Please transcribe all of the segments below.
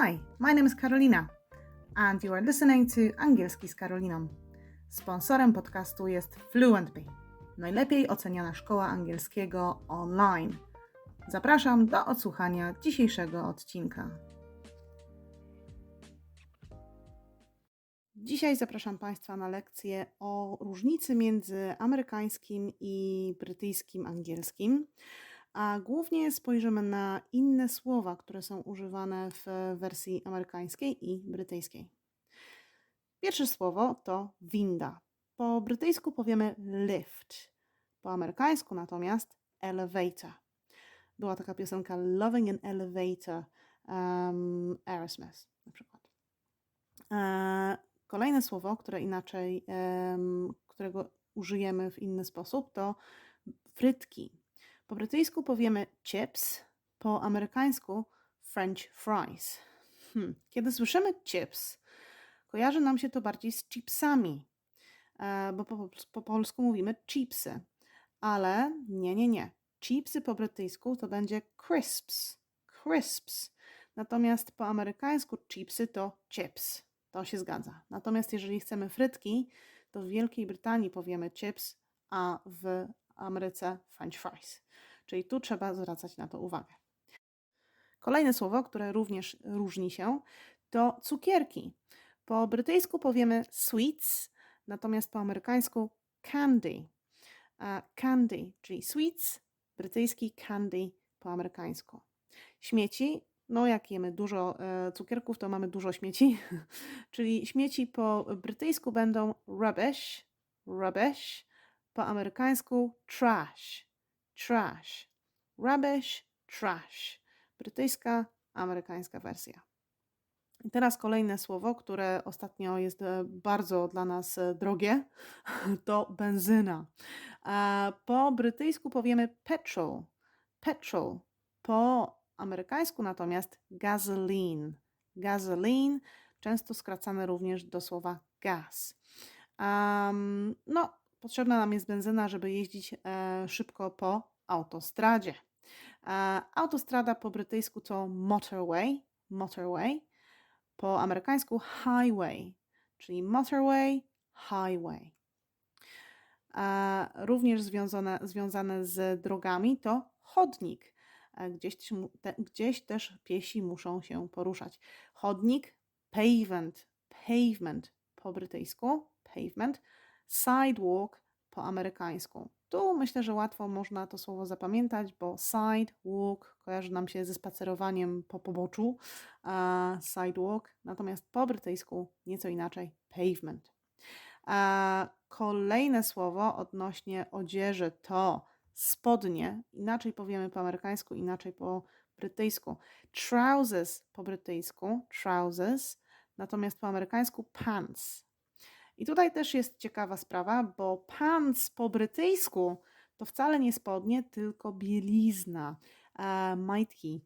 Hi, my name is Carolina, and you are listening to Angielski z Karoliną. Sponsorem podcastu jest Fluentby, najlepiej oceniana szkoła angielskiego online. Zapraszam do odsłuchania dzisiejszego odcinka. Dzisiaj zapraszam Państwa na lekcję o różnicy między amerykańskim i brytyjskim angielskim a głównie spojrzymy na inne słowa, które są używane w wersji amerykańskiej i brytyjskiej. Pierwsze słowo to winda. Po brytyjsku powiemy lift, po amerykańsku natomiast elevator. Była taka piosenka Loving an Elevator um, Aerosmith na przykład. E, kolejne słowo, które inaczej, um, którego użyjemy w inny sposób, to frytki. Po brytyjsku powiemy chips, po amerykańsku French fries. Hmm. Kiedy słyszymy chips, kojarzy nam się to bardziej z chipsami, e, bo po, po polsku mówimy chipsy, ale nie, nie, nie. Chipsy po brytyjsku to będzie crisps, crisps. Natomiast po amerykańsku chipsy to chips. To się zgadza. Natomiast jeżeli chcemy frytki, to w Wielkiej Brytanii powiemy chips, a w Ameryce French fries. Czyli tu trzeba zwracać na to uwagę. Kolejne słowo, które również różni się, to cukierki. Po brytyjsku powiemy sweets, natomiast po amerykańsku candy. candy, czyli sweets, brytyjski candy po amerykańsku. Śmieci, no jak jemy dużo e, cukierków, to mamy dużo śmieci, czyli śmieci po brytyjsku będą rubbish, rubbish, po amerykańsku trash, trash. Rubbish, trash. Brytyjska, amerykańska wersja. I teraz kolejne słowo, które ostatnio jest e, bardzo dla nas e, drogie, to benzyna. Po brytyjsku powiemy petrol, petrol. Po amerykańsku natomiast gasoline, gasoline, często skracane również do słowa gas. Um, no, Potrzebna nam jest benzyna, żeby jeździć e, szybko po autostradzie. E, autostrada po brytyjsku to motorway, motorway, po amerykańsku highway, czyli motorway, highway. E, również związane, związane z drogami to chodnik. Gdzieś, gdzieś też piesi muszą się poruszać. Chodnik, pavement, pavement po brytyjsku, pavement, sidewalk po amerykańsku. Tu myślę, że łatwo można to słowo zapamiętać, bo sidewalk kojarzy nam się ze spacerowaniem po poboczu, uh, sidewalk, natomiast po brytyjsku nieco inaczej pavement. Uh, kolejne słowo odnośnie odzieży to spodnie, inaczej powiemy po amerykańsku, inaczej po brytyjsku. Trousers po brytyjsku, trousers, natomiast po amerykańsku pants. I tutaj też jest ciekawa sprawa, bo pants po brytyjsku to wcale nie spodnie, tylko bielizna, e, majtki.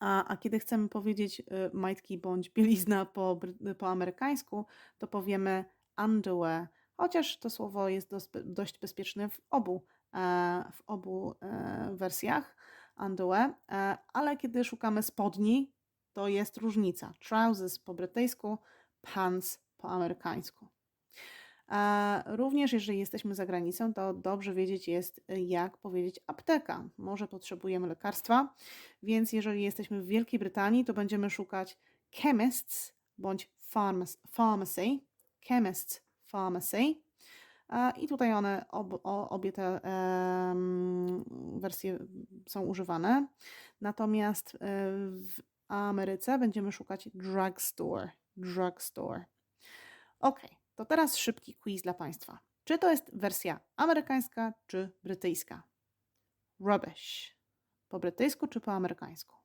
A, a, kiedy chcemy powiedzieć e, majtki bądź bielizna po, po amerykańsku, to powiemy underwear, chociaż to słowo jest dość, dość bezpieczne w obu, e, w obu e, wersjach underwear, e, ale kiedy szukamy spodni, to jest różnica. Trousers po brytyjsku, pants po amerykańsku. Również jeżeli jesteśmy za granicą, to dobrze wiedzieć jest, jak powiedzieć apteka. Może potrzebujemy lekarstwa, więc jeżeli jesteśmy w Wielkiej Brytanii, to będziemy szukać chemists bądź pharmacy. Chemists, pharmacy. I tutaj one, ob, obie te wersje są używane. Natomiast e, w Ameryce będziemy szukać drugstore. Drugstore. Ok, to teraz szybki quiz dla Państwa. Czy to jest wersja amerykańska czy brytyjska? Rubbish. Po brytyjsku czy po amerykańsku?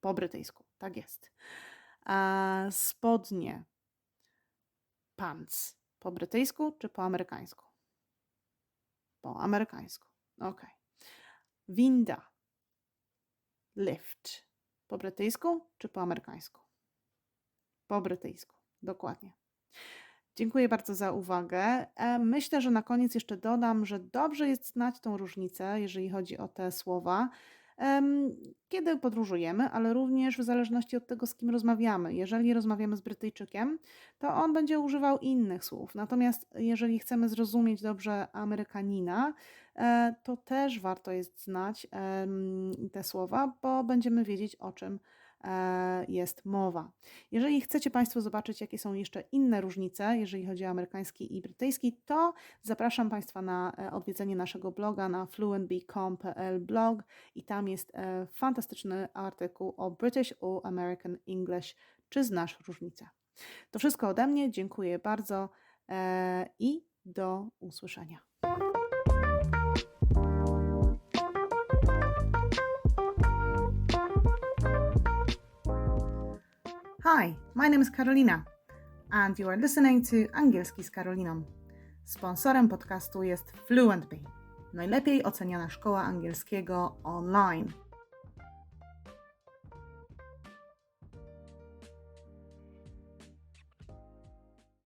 Po brytyjsku, tak jest. A spodnie. Pants. Po brytyjsku czy po amerykańsku? Po amerykańsku. Ok. Winda. Lift. Po brytyjsku czy po amerykańsku? Po brytyjsku. Dokładnie. Dziękuję bardzo za uwagę. E, myślę, że na koniec jeszcze dodam, że dobrze jest znać tą różnicę, jeżeli chodzi o te słowa. kiedy podróżujemy, ale również w zależności od tego, z kim rozmawiamy. Jeżeli rozmawiamy z Brytyjczykiem, to on będzie używał innych słów. Natomiast jeżeli chcemy zrozumieć dobrze Amerykanina, e, to też warto jest znać te słowa, bo będziemy wiedzieć o czym jest mowa. Jeżeli chcecie Państwo zobaczyć, jakie są jeszcze inne różnice, jeżeli chodzi o amerykański i brytyjski, to zapraszam Państwa na e, odwiedzenie naszego bloga na fluentbcom.pl blog i tam jest e, fantastyczny artykuł o British or American English. Czy znasz różnicę? To wszystko ode mnie. Dziękuję bardzo e, i do usłyszenia. Hi, my name is Karolina and you are listening to Angielski z Karoliną. Sponsorem podcastu jest Fluentby, najlepiej oceniana szkoła angielskiego online.